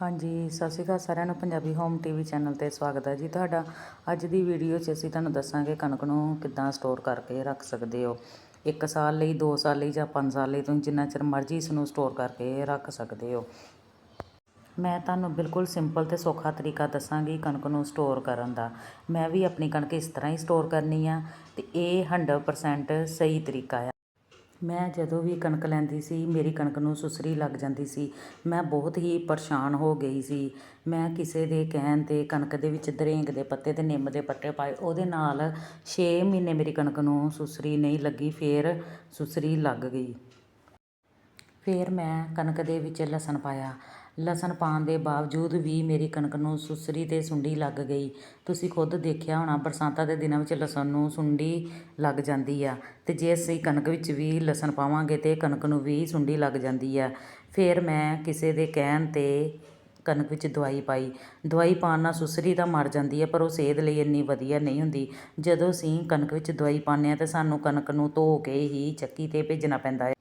ਹਾਂਜੀ, ਸਤਿ ਸ਼੍ਰੀ ਅਕਾਲ ਸਾਰਿਆਂ ਨੂੰ, ਪੰਜਾਬੀ ਹੋਮ ਟੀਵੀ ਚੈਨਲ ਤੇ ਸਵਾਗਤ ਹੈ ਜੀ ਤੁਹਾਡਾ। ਅੱਜ ਦੀ ਵੀਡੀਓ 'ਚ ਅਸੀਂ ਤੁਹਾਨੂੰ ਦੱਸਾਂਗੇ ਕਣਕ ਨੂੰ ਕਿੱਦਾਂ ਸਟੋਰ ਕਰਕੇ ਰੱਖ ਸਕਦੇ ਹੋ। 1 ਸਾਲ ਲਈ 2 ਸਾਲ ਲਈ ਜਾਂ 5 ਸਾਲ ਲਈ ਤੁਸੀਂ ਜਿੰਨਾ ਚਿਰ ਮਰਜ਼ੀ ਇਸ ਨੂੰ ਸਟੋਰ ਕਰਕੇ ਰੱਖ ਸਕਦੇ ਹੋ। ਮੈਂ ਤੁਹਾਨੂੰ ਬਿਲਕੁਲ ਸਿੰਪਲ ਤੇ ਸੌਖਾ ਤਰੀਕਾ ਦੱਸਾਂਗੀ ਕਣਕ ਨੂੰ ਸਟੋਰ ਕਰਨ ਦਾ। ਮੈਂ ਵੀ ਆਪਣੀ ਕਣਕ ਇਸ ਤਰ੍ਹਾਂ ਹੀ ਸਟੋਰ ਕਰਨੀ ਆ ਤੇ ਇਹ 100% ਸਹੀ ਤਰੀਕਾ ਆ। ਮੈਂ ਜਦੋਂ ਵੀ ਕਣਕ ਲੈਂਦੀ ਸੀ, ਮੇਰੀ ਕਣਕ ਨੂੰ ਸੁਸਰੀ ਲੱਗ ਜਾਂਦੀ ਸੀ। ਮੈਂ ਬਹੁਤ ਹੀ ਪਰੇਸ਼ਾਨ ਹੋ ਗਈ ਸੀ। ਮੈਂ ਕਿਸੇ ਦੇ ਕਹਿਣ 'ਤੇ ਕਣਕ ਦੇ ਵਿੱਚ ਦਰੇਂਗ ਦੇ ਪੱਤੇ ਅਤੇ ਨਿੰਮ ਦੇ ਪੱਤੇ ਪਾਏ, ਉਹਦੇ ਨਾਲ ਛੇ ਮਹੀਨੇ ਮੇਰੀ ਕਣਕ ਨੂੰ ਸੁਸਰੀ ਨਹੀਂ ਲੱਗੀ, ਫਿਰ ਸੁਸਰੀ ਲੱਗ ਗਈ। ਫਿਰ ਮੈਂ ਕਣਕ ਦੇ ਵਿੱਚ ਲਸਣ ਪਾਇਆ। ਲਸਣ ਪਾਉਣ ਦੇ ਬਾਵਜੂਦ ਵੀ ਮੇਰੀ ਕਣਕ ਨੂੰ ਸੁਸਰੀ ਅਤੇ ਸੁੰਡੀ ਲੱਗ ਗਈ। ਤੁਸੀਂ ਖੁਦ ਦੇਖਿਆ ਹੋਣਾ, ਬਰਸਾਤਾਂ ਦੇ ਦਿਨਾਂ ਵਿੱਚ ਲਸਣ ਨੂੰ ਸੁੰਡੀ ਲੱਗ ਜਾਂਦੀ ਆ ਅਤੇ ਜੇ ਅਸੀਂ ਕਣਕ ਵਿੱਚ ਵੀ ਲਸਣ ਪਾਵਾਂਗੇ ਤਾਂ ਕਣਕ ਨੂੰ ਵੀ ਸੁੰਡੀ ਲੱਗ ਜਾਂਦੀ ਆ। ਫਿਰ ਮੈਂ ਕਿਸੇ ਦੇ ਕਹਿਣ ਤੇ ਕਣਕ ਵਿੱਚ ਦਵਾਈ ਪਾਈ। ਦਵਾਈ ਪਾਉਣ ਨਾਲ ਸੁਸਰੀ ਤਾਂ ਮਰ ਜਾਂਦੀ ਹੈ ਪਰ ਉਹ ਸਿਹਤ ਲਈ ਇੰਨੀ ਵਧੀਆ ਨਹੀਂ ਹੁੰਦੀ। ਜਦੋਂ ਅਸੀਂ ਕਣਕ ਵਿੱਚ ਦਵਾਈ ਪਾਉਂਦੇ ਹਾਂ ਤਾਂ ਸਾਨੂੰ ਕਣਕ ਨੂੰ ਧੋ ਕੇ ਹੀ ਚੱਕੀ ਤੇ ਭੇਜਣਾ ਪੈਂਦਾ ਹੈ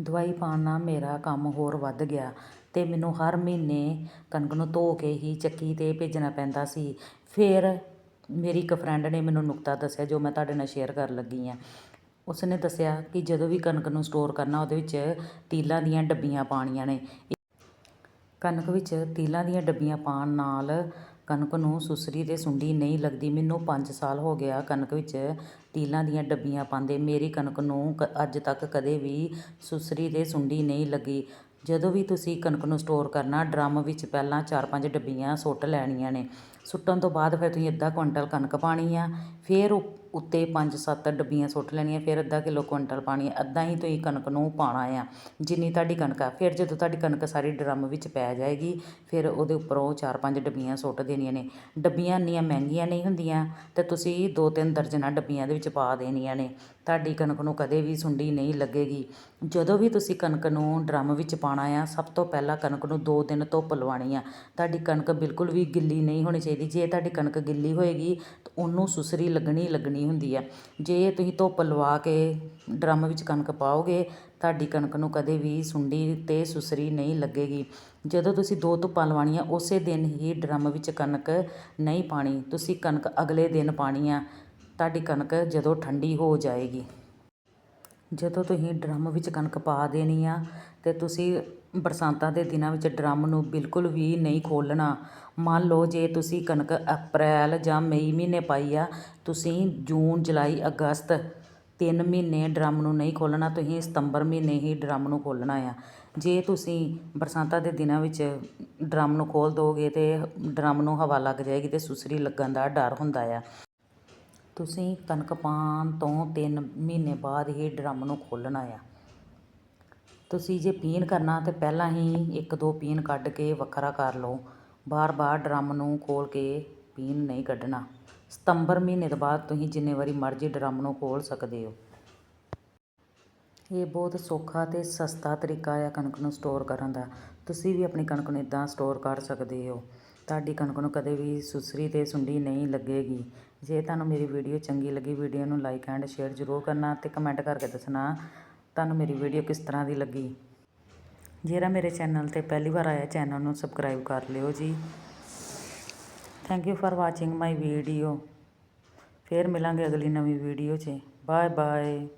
ਦਵਾਈ ਪਾਉਣ ਨਾਲ ਮੇਰਾ ਕੰਮ ਹੋਰ ਵੱਧ ਗਿਆ ਅਤੇ ਮੈਨੂੰ ਹਰ ਮਹੀਨੇ ਕਣਕ ਨੂੰ ਧੋ ਕੇ ਹੀ ਚੱਕੀ ਤੇ ਭੇਜਣਾ ਪੈਂਦਾ ਸੀ। ਫਿਰ ਮੇਰੀ ਇੱਕ ਫਰੈਂਡ ਨੇ ਮੈਨੂੰ ਨੁਕਤਾ ਦੱਸਿਆ ਜੋ ਮੈਂ ਤੁਹਾਡੇ ਨਾਲ ਸ਼ੇਅਰ ਕਰਨ ਲੱਗੀ ਹਾਂ। ਉਸਨੇ ਦੱਸਿਆ ਕਿ ਜਦੋਂ ਵੀ ਕਣਕ ਨੂੰ ਸਟੋਰ ਕਰਨਾ ਉਹਦੇ ਵਿੱਚ ਤੀਲਾਂ ਦੀਆਂ ਡੱਬੀਆਂ ਪਾਉਣੀਆਂ ਨੇ। ਕਣਕ ਵਿੱਚ ਤੀਲਾਂ ਦੀਆਂ ਡੱਬੀਆਂ ਪਾਉਣ ਨਾਲ ਕਣਕ ਨੂੰ ਸੁਸਰੀ ਅਤੇ ਸੁੰਡੀ ਨਹੀਂ ਲੱਗਦੀ। ਮੈਨੂੰ ਪੰਜ ਸਾਲ ਹੋ ਗਿਆ ਕਣਕ ਵਿੱਚ ਤੀਲਾਂ ਦੀਆਂ ਡੱਬੀਆਂ ਪਾਉਂਦੇ। ਮੇਰੀ ਕਣਕ ਨੂੰ ਕ- ਅੱਜ ਤੱਕ ਕਦੇ ਵੀ ਸੁਸਰੀ ਅਤੇ ਸੁੰਡੀ ਨਹੀਂ ਲੱਗੀ। ਜਦੋਂ ਵੀ ਤੁਸੀਂ ਕਣਕ ਨੂੰ ਸਟੋਰ ਕਰਨਾ, ਡਰਮ ਵਿੱਚ ਪਹਿਲਾਂ 4-5 ਡੱਬੀਆਂ ਸੁੱਟ ਲੈਣੀਆਂ ਨੇ। ਸੁੱਟਣ ਤੋਂ ਬਾਅਦ ਫਿਰ ਤੁਸੀਂ ਅੱਧਾ ਕੁਇੰਟਲ ਕਣਕ ਪਾਉਣੀ ਆ, ਫਿਰ ਉ- ਉੱਤੇ 5-7 ਡੱਬੀਆਂ ਸੁੱਟ ਲੈਣੀਆਂ, ਫਿਰ ਅੱਧਾ ਕਿਲੋ ਕੁਇੰਟਲ ਪਾਉਣੀ ਆ, ਅੱਧਾ ਹੀ ਤੁਸੀਂ ਕਣਕ ਨੂੰ ਪਾਉਣਾ ਆ। ਜਿੰਨੀ ਤੁਹਾਡੀ ਕਣਕ ਆ, ਫਿਰ ਜਦੋਂ ਤੁਹਾਡੀ ਕਣਕ ਸਾਰੀ ਡਰਮ ਵਿੱਚ ਪੈ ਜਾਏਗੀ, ਫਿਰ ਉਹਦੇ ਉੱਪਰੋਂ 4-5 ਡੱਬੀਆਂ ਸੁੱਟ ਦੇਣੀਆਂ ਨੇ। ਡੱਬੀਆਂ ਇੰਨੀਆਂ ਮਹਿੰਗੀਆਂ ਨਹੀਂ ਹੁੰਦੀਆਂ, ਤੇ ਤੁਸੀਂ 2-3 ਦਰਜਨਾਂ ਡੱਬੀਆਂ ਦੇ ਵਿੱਚ ਪਾ ਦੇਣੀਆਂ ਨੇ। ਤੁਹਾਡੀ ਕਣਕ ਨੂੰ ਕਦੇ ਵੀ ਸੁੰਡੀ ਨਹੀਂ ਲੱਗੇਗੀ। ਜਦੋਂ ਵੀ ਤੁਸੀਂ ਕਣਕ ਨੂੰ ਡਰਮ ਵਿੱਚ ਪਾਉਣਾ ਆ, ਸਭ ਤੋਂ ਪਹਿਲਾਂ ਕਣਕ ਨੂੰ 2 ਦਿਨ ਧੁੱਪ ਲਵਾਉਣੀ ਆ। ਤੁਹਾਡੀ ਕਣਕ ਬਿਲਕੁਲ ਵੀ ਗਿੱਲੀ ਨਹੀਂ ਹੋਣੀ ਚਾਹੀਦੀ। ਜੇ ਤੁਹਾਡੀ ਕਣਕ ਗਿੱਲੀ ਹੋਏਗੀ ਤਾਂ ਉਹਨੂੰ ਸੁਸਰੀ ਲੱਗਣੀ ਲੱਗਣੀ ਹੁੰਦੀ ਆ। ਜੇ ਤੁਸੀਂ ਧੁੱਪ ਲਵਾ ਕੇ ਡਰਮ ਵਿੱਚ ਕਣਕ ਪਾਓਗੇ, ਤੁਹਾਡੀ ਕਣਕ ਨੂੰ ਕਦੇ ਵੀ ਸੁੰਡੀ ਤੇ ਸੁਸਰੀ ਨਹੀਂ ਲੱਗੇਗੀ। ਜਦੋਂ ਤੁਸੀਂ ਦੋ ਧੁੱਪਾਂ ਲਵਾਉਣੀਆਂ, ਉਸੇ ਦਿਨ ਹੀ ਡਰਮ ਵਿੱਚ ਕਣਕ ਨਹੀਂ ਪਾਉਣੀ ਤੁਸੀਂ ਕਣਕ ਅਗਲੇ ਦਿਨ ਪਾਉਣੀ ਆ, ਤੁਹਾਡੀ ਕਣਕ ਜਦੋਂ ਠੰਡੀ ਹੋ ਜਾਏਗੀ। ਜਦੋਂ ਤੁਸੀਂ ਡਰਮ ਵਿੱਚ ਕਣਕ ਪਾ ਦੇਣੀ ਆ ਅਤੇ ਤੁਸੀਂ ਬਰਸਾਤਾਂ ਦੇ ਦਿਨਾਂ ਵਿੱਚ ਡਰਮ ਨੂੰ ਬਿਲਕੁਲ ਵੀ ਨਹੀਂ ਖੋਲ੍ਹਣਾ। ਮੰਨ ਲਓ ਜੇ ਤੁਸੀਂ ਕਣਕ ਅਪ੍ਰੈਲ ਜਾਂ ਮਈ ਮਹੀਨੇ ਪਾਈ ਆ, ਤੁਸੀਂ ਜੂਨ, ਜੁਲਾਈ, ਅਗਸਤ ਤਿੰਨ ਮਹੀਨੇ ਡਰਮ ਨੂੰ ਨਹੀਂ ਖੋਲ੍ਹਣਾ, ਤੁਸੀਂ ਸਤੰਬਰ ਮਹੀਨੇ ਹੀ ਡਰਮ ਨੂੰ ਖੋਲ੍ਹਣਾ ਆ। ਜੇ ਤੁਸੀਂ ਬਰਸਾਤਾਂ ਦੇ ਦਿਨਾਂ ਵਿੱਚ ਡਰਮ ਨੂੰ ਖੋਲ੍ਹ ਦੋਗੇ ਤਾਂ ਡਰਮ ਨੂੰ ਹਵਾ ਲੱਗ ਜਾਏਗੀ ਅਤੇ ਸੁਸਰੀ ਲੱਗਣ ਦਾ ਡਰ ਹੁੰਦਾ ਆ। ਤੁਸੀਂ ਕਣਕ ਪਾਉਣ ਤੋਂ ਤਿੰਨ ਮਹੀਨੇ ਬਾਅਦ ਹੀ ਡਰਮ ਨੂੰ ਖੋਲ੍ਹਣਾ ਆ। ਤੁਸੀਂ ਜੇ ਪੀਣ ਕਰਨਾ ਤਾਂ ਪਹਿਲਾਂ ਹੀ ਇੱਕ ਦੋ ਪੀਣ ਕੱਢ ਕੇ ਵੱਖਰਾ ਕਰ ਲਓ। ਬਾਰ-ਬਾਰ ਡਰਮ ਨੂੰ ਖੋਲ੍ਹ ਕੇ ਪੀਣ ਨਹੀਂ ਕੱਢਣਾ। ਸਤੰਬਰ ਮਹੀਨੇ ਤੋਂ ਬਾਅਦ ਤੁਸੀਂ ਜਿੰਨੇ ਵਾਰੀ ਮਰਜ਼ੀ ਡਰਮ ਨੂੰ ਖੋਲ੍ਹ ਸਕਦੇ ਹੋ। ਇਹ ਬਹੁਤ ਸੌਖਾ ਅਤੇ ਸਸਤਾ ਤਰੀਕਾ ਆ ਕਣਕ ਨੂੰ ਸਟੋਰ ਕਰਨ ਦਾ। ਤੁਸੀਂ ਵੀ ਆਪਣੀ ਕਣਕ ਨੂੰ ਇਦਾਂ ਸਟੋਰ ਕਰ ਸਕਦੇ ਹੋ। ਤੁਹਾਡੀ ਕਣਕ ਨੂੰ ਕਦੇ ਵੀ ਸੁਸਰੀ ਤੇ ਸੁੰਡੀ ਨਹੀਂ ਲੱਗੇਗੀ। ਜੇ ਤੁਹਾਨੂੰ ਮੇਰੀ ਵੀਡੀਓ ਚੰਗੀ ਲੱਗੀ ਵੀਡੀਓ ਨੂੰ ਲਾਈਕ ਐਂਡ ਸ਼ੇਅਰ ਜ਼ਰੂਰ ਕਰਨਾ ਤੇ ਕਮੈਂਟ ਕਰਕੇ ਦੱਸਣਾ। ਤੁਹਾਨੂੰ ਮੇਰੀ ਵੀਡੀਓ ਕਿਸ ਤਰ੍ਹਾਂ ਦੀ ਲੱਗੀ? ਜਿਹੜਾ ਮੇਰੇ ਚੈਨਲ ਤੇ ਪਹਿਲੀ ਵਾਰ ਆਇਆ ਚੈਨਲ ਨੂੰ ਸਬਸਕ੍ਰਾਈਬ ਕਰ ਲਿਓ ਜੀ। Thank you for watching my video ਫੇਰ ਮਿਲਾਂਗੇ ਅਗਲੀ ਨਵੀਂ ਵੀਡੀਓ 'ਚ। Bye bye